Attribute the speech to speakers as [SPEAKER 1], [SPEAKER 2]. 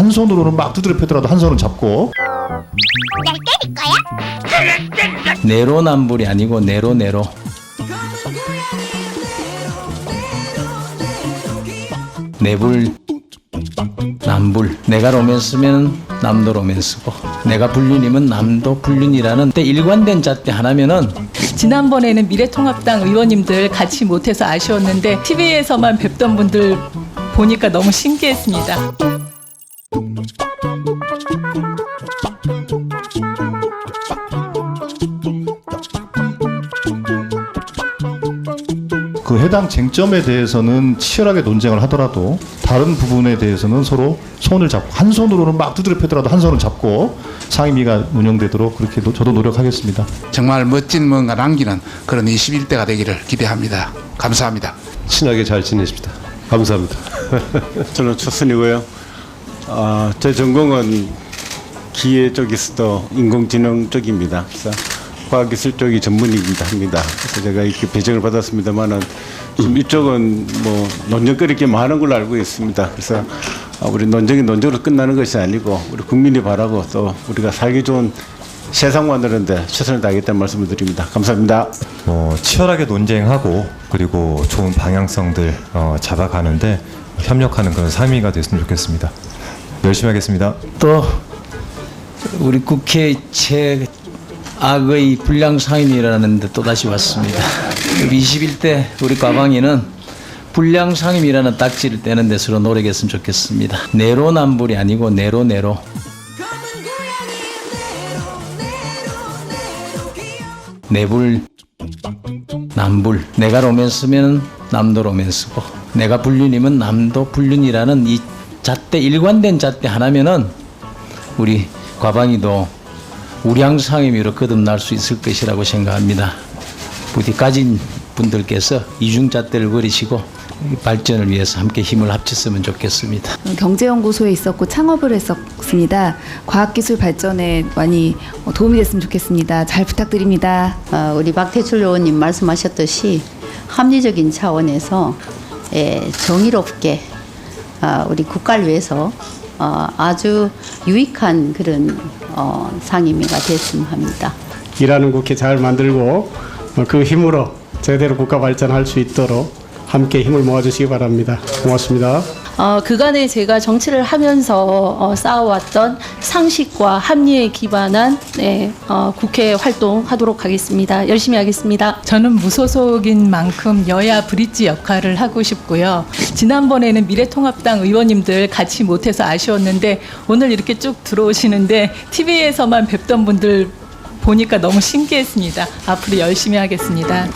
[SPEAKER 1] 한 손으로는 막 두드려 패더라도 한 손은 잡고
[SPEAKER 2] 날 때릴 거야?
[SPEAKER 3] 내로남불이 아니고 내로내로 내불 남불 내가 로맨스면 남도 로맨스고 내가 불륜이면 남도 불륜이라는 때 일관된 잣대 하나면은
[SPEAKER 4] 지난번에는 미래통합당 의원님들 같이 못해서 아쉬웠는데 TV에서만 뵙던 분들 보니까 너무 신기했습니다.
[SPEAKER 1] 그 해당 쟁점에 대해서는 치열하게 논쟁을 하더라도 다른 부분에 대해서는 서로 손을 잡고 한 손으로는 막 두드려 패더라도 한 손은 잡고 상임위가 운영되도록 그렇게 노- 저도 노력하겠습니다.
[SPEAKER 5] 정말 멋진 뭔가 남기는 그런 21대가 되기를 기대합니다. 감사합니다.
[SPEAKER 6] 친하게 잘 지내십니다. 감사합니다. 저는 초선이고요. 아, 제 전공은 기계 쪽에서도 인공지능 쪽입니다. 그래서 과학기술 쪽이 전문이기도 합니다. 그래서 제가 이렇게 배정을 받았습니다만은 좀 이쪽은 뭐 논쟁거리 게 많은 걸로 알고 있습니다. 그래서 아, 우리 논쟁이 논쟁으로 끝나는 것이 아니고 우리 국민이 바라고 또 우리가 살기 좋은 세상 만드는데 최선을 다하겠다는 말씀을 드립니다. 감사합니다.
[SPEAKER 7] 어, 치열하게 논쟁하고 그리고 좋은 방향성들 어, 잡아가는데 협력하는 그런 상임위가 됐으면 좋겠습니다. 열심히 하겠습니다.
[SPEAKER 3] 또 우리 국회 최악의 불량 상임이라는데 또 다시 왔습니다. 21대 우리 과방위는 불량 상임이라는 딱지를 떼는 데 서로 노력했으면 좋겠습니다. 내로남불이 아니고 내로내로. 내불 남불 내가 로맨스면 남도 로맨스고 내가 불륜이면 남도 불륜이라는 이 잣대 일관된 잣대 하나면은 우리 과방위도 우량 상임위로 거듭날 수 있을 것이라고 생각합니다. 부디 가진 분들께서 이중 잣대를 버리시고 이 발전을 위해서 함께 힘을 합쳤으면 좋겠습니다.
[SPEAKER 8] 경제연구소에 있었고 창업을 했었습니다. 과학기술 발전에 많이 어, 도움이 됐으면 좋겠습니다. 잘 부탁드립니다.
[SPEAKER 9] 어, 우리 박태출 의원님 말씀하셨듯이 합리적인 차원에서 예, 정의롭게 아, 우리 국가를 위해서 어, 아주 유익한 그런 어, 상임위가 됐으면 합니다.
[SPEAKER 10] 일하는 국회 잘 만들고 어, 그 힘으로 제대로 국가 발전할 수 있도록 함께 힘을 모아주시기 바랍니다. 고맙습니다.
[SPEAKER 4] 어, 그간에 제가 정치를 하면서 어, 쌓아왔던 상식과 합리에 기반한 네, 어, 국회 활동하도록 하겠습니다. 열심히 하겠습니다. 저는 무소속인 만큼 여야 브릿지 역할을 하고 싶고요. 지난번에는 미래통합당 의원님들 같이 못해서 아쉬웠는데 오늘 이렇게 쭉 들어오시는데 TV에서만 뵙던 분들 보니까 너무 신기했습니다. 앞으로 열심히 하겠습니다.